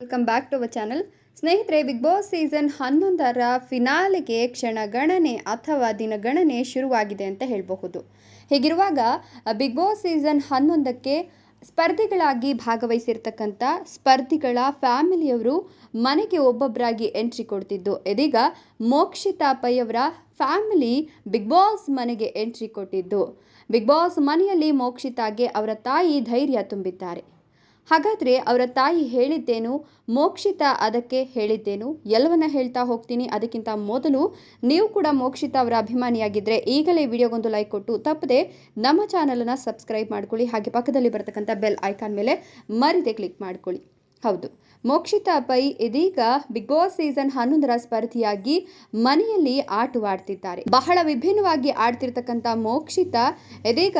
Welcome back to our channel ಸ್ನೇಹಿತರೆ big boss season ಹನ್ನೊಂದರ ಫಿನಾಲೆಗೆ ಕ್ಷಣಗಣನೆ ಅಥವಾ ದಿನಗಣನೆ ಶುರುವಾಗಿದೆ ಅಂತ ಹೇಳಬಹುದು. ಹೀಗಿರುವಾಗ ಬಿಗ್ ಬಾಸ್ ಸೀಸನ್ ಹನ್ನೊಂದಕ್ಕೆ ಸ್ಪರ್ಧಿಗಳಾಗಿ ಭಾಗವಹಿಸಿರ್ತಕ್ಕಂಥ ಸ್ಪರ್ಧಿಗಳ ಫ್ಯಾಮಿಲಿಯವರು ಮನೆಗೆ ಒಬ್ಬೊಬ್ಬರಾಗಿ ಎಂಟ್ರಿ ಕೊಡ್ತಿದ್ದು. ಇದೀಗ ಮೋಕ್ಷಿತಾ ಪೈಯವರ ಫ್ಯಾಮಿಲಿ ಬಿಗ್ ಬಾಸ್ ಮನೆಗೆ ಎಂಟ್ರಿ ಕೊಟ್ಟಿದ್ದು. ಬಿಗ್ ಬಾಸ್ ಮನೆಯಲ್ಲಿ ಮೋಕ್ಷಿತಾಗೆ ಅವರ ತಾಯಿ ಧೈರ್ಯ ತುಂಬಿದ್ದಾರೆ. ಹಾಗಾದರೆ ಅವರ ತಾಯಿ ಹೇಳಿದ್ದೇನು? ಮೋಕ್ಷಿತ ಅದಕ್ಕೆ ಹೇಳಿದ್ದೇನು? ಎಲ್ಲವನ್ನ ಹೇಳ್ತಾ ಹೋಗ್ತೀನಿ. ಅದಕ್ಕಿಂತ ಮೊದಲು ನೀವು ಕೂಡ ಮೋಕ್ಷಿತ ಅವರ ಅಭಿಮಾನಿಯಾಗಿದ್ದರೆ ಈಗಲೇ ವಿಡಿಯೋಗೊಂದು ಲೈಕ್ ಕೊಟ್ಟು, ತಪ್ಪದೆ ನಮ್ಮ ಚಾನಲನ್ನು ಸಬ್ಸ್ಕ್ರೈಬ್ ಮಾಡ್ಕೊಳ್ಳಿ. ಹಾಗೆ ಪಕ್ಕದಲ್ಲಿ ಬರತಕ್ಕಂಥ ಬೆಲ್ ಐಕಾನ್ ಮೇಲೆ ಮರಿದೆ ಕ್ಲಿಕ್ ಮಾಡ್ಕೊಳ್ಳಿ. ಹೌದು. ಮೋಕ್ಷಿತಾ ಪೈ ಇದೀಗ ಬಿಗ್ ಬಾಸ್ ಸೀಸನ್ ಹನ್ನೊಂದರ ಸ್ಪರ್ಧಿಯಾಗಿ ಮನೆಯಲ್ಲಿ ಆಟವಾಡ್ತಿದ್ದಾರೆ. ಬಹಳ ವಿಭಿನ್ನವಾಗಿ ಆಡ್ತಿರ್ತಕ್ಕಂಥ ಮೋಕ್ಷಿತಾ ಇದೀಗ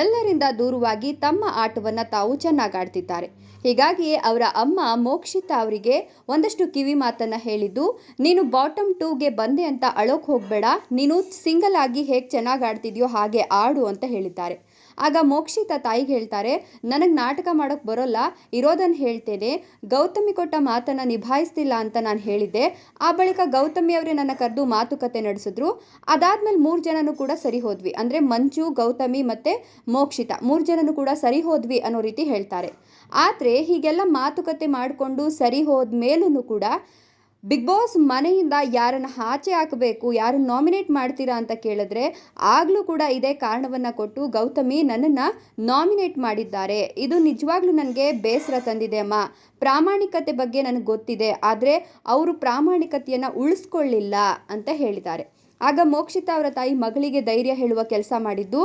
ಎಲ್ಲರಿಂದ ದೂರವಾಗಿ ತಮ್ಮ ಆಟವನ್ನು ತಾವು ಚೆನ್ನಾಗಿ ಆಡ್ತಿದ್ದಾರೆ. ಹೀಗಾಗಿಯೇ ಅವರ ಅಮ್ಮ ಮೋಕ್ಷಿತಾ ಅವರಿಗೆ ಒಂದಷ್ಟು ಕಿವಿ ಮಾತನ್ನು ಹೇಳಿದ್ದು, ನೀನು ಬಾಟಮ್ ಟೂಗೆ ಬಂದೆ ಅಂತ ಅಳೋಕೆ ಹೋಗಬೇಡ. ನೀನು ಸಿಂಗಲ್ ಆಗಿ ಹೇಗೆ ಚೆನ್ನಾಗಿ ಆಡ್ತಿದ್ಯೋ ಹಾಗೆ ಆಡು ಅಂತ ಹೇಳಿದ್ದಾರೆ. ಆಗ ಮೋಕ್ಷಿತ ತಾಯಿಗೆ ಹೇಳ್ತಾರೆ, ನನಗೆ ನಾಟಕ ಮಾಡೋಕ್ಕೆ ಬರೋಲ್ಲ ಇರೋದನ್ನು ಹೇಳ್ತೇನೆ. ಗೌತಮಿ ಕೊಟ್ಟ ಮಾತನ್ನು ನಿಭಾಯಿಸ್ತಿಲ್ಲ ಅಂತ ನಾನು ಹೇಳಿದ್ದೆ. ಆ ಬಳಿಕ ಗೌತಮಿ ಅವರೇ ನನ್ನ ಕರೆದು ಮಾತುಕತೆ ನಡೆಸಿದ್ರು. ಅದಾದ್ಮೇಲೆ ಮೂರು ಜನನೂ ಕೂಡ ಸರಿ ಹೋದ್ವಿ. ಅಂದರೆ ಮಂಜು, ಗೌತಮಿ ಮತ್ತು ಮೋಕ್ಷಿತ ಮೂರು ಜನನೂ ಕೂಡ ಸರಿ ಹೋದ್ವಿ ಅನ್ನೋ ರೀತಿ ಹೇಳ್ತಾರೆ. ಆದರೆ ಹೀಗೆಲ್ಲ ಮಾತುಕತೆ ಮಾಡಿಕೊಂಡು ಸರಿ ಹೋದ ಮೇಲೂ ಕೂಡ ಬಿಗ್ ಬಾಸ್ ಮನೆಯಿಂದ ಯಾರನ್ನು ಆಚೆ ಹಾಕಬೇಕು ಯಾರನ್ನು ನಾಮಿನೇಟ್ ಮಾಡ್ತೀರಾ ಅಂತ ಕೇಳಿದ್ರೆ ಆಗಲೂ ಕೂಡ ಇದೇ ಕಾರಣವನ್ನು ಕೊಟ್ಟು ಗೌತಮಿ ನನ್ನನ್ನು ನಾಮಿನೇಟ್ ಮಾಡಿದ್ದಾರೆ. ಇದು ನಿಜವಾಗ್ಲೂ ನನಗೆ ಬೇಸರ ತಂದಿದೆ ಅಮ್ಮ. ಪ್ರಾಮಾಣಿಕತೆ ಬಗ್ಗೆ ನನಗೆ ಗೊತ್ತಿದೆ, ಆದರೆ ಅವರು ಪ್ರಾಮಾಣಿಕತೆಯನ್ನು ಉಳಿಸ್ಕೊಳ್ಳಿಲ್ಲ ಅಂತ ಹೇಳಿದ್ದಾರೆ. ಆಗ ಮೋಕ್ಷಿತಾ ಅವರ ತಾಯಿ ಮಗಳಿಗೆ ಧೈರ್ಯ ಹೇಳುವ ಕೆಲಸ ಮಾಡಿದ್ದು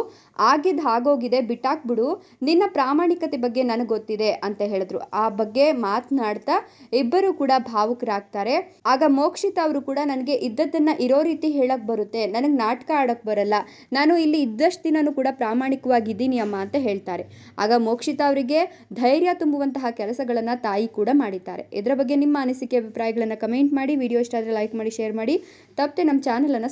ಆಗಿದ್ದು ಆಗೋಗಿದೆ ಬಿಟ್ಟಾಕ್ಬಿಡು. ನಿನ್ನ ಪ್ರಾಮಾಣಿಕತೆ ಬಗ್ಗೆ ನನಗೆ ಗೊತ್ತಿದೆ ಅಂತ ಹೇಳಿದ್ರು. ಆ ಬಗ್ಗೆ ಮಾತನಾಡ್ತಾ ಇಬ್ಬರು ಕೂಡ ಭಾವುಕರಾಗ್ತಾರೆ. ಆಗ ಮೋಕ್ಷಿತಾ ಅವರು ಕೂಡ, ನನಗೆ ಇದ್ದದ್ದನ್ನು ಇರೋ ರೀತಿ ಹೇಳಕ್ಕೆ ಬರುತ್ತೆ. ನನಗೆ ನಾಟಕ ಆಡೋಕ್ಕೆ ಬರಲ್ಲ. ನಾನು ಇಲ್ಲಿ ಇದ್ದಷ್ಟು ದಿನನೂ ಕೂಡ ಪ್ರಾಮಾಣಿಕವಾಗಿದ್ದೀನಿ ಅಮ್ಮ ಅಂತ ಹೇಳ್ತಾರೆ. ಆಗ ಮೋಕ್ಷಿತಾ ಅವರಿಗೆ ಧೈರ್ಯ ತುಂಬುವಂತಹ ಕೆಲಸಗಳನ್ನು ತಾಯಿ ಕೂಡ ಮಾಡಿದ್ದಾರೆ. ಇದರ ಬಗ್ಗೆ ನಿಮ್ಮ ಅನಿಸಿಕೆ, ಅಭಿಪ್ರಾಯಗಳನ್ನು ಕಮೆಂಟ್ ಮಾಡಿ. ವಿಡಿಯೋ ಇಷ್ಟ ಆದರೆ ಲೈಕ್ ಮಾಡಿ, ಶೇರ್ ಮಾಡಿ. ತಪ್ಪದೆ ನಮ್ಮ ಚಾನಲನ್ನು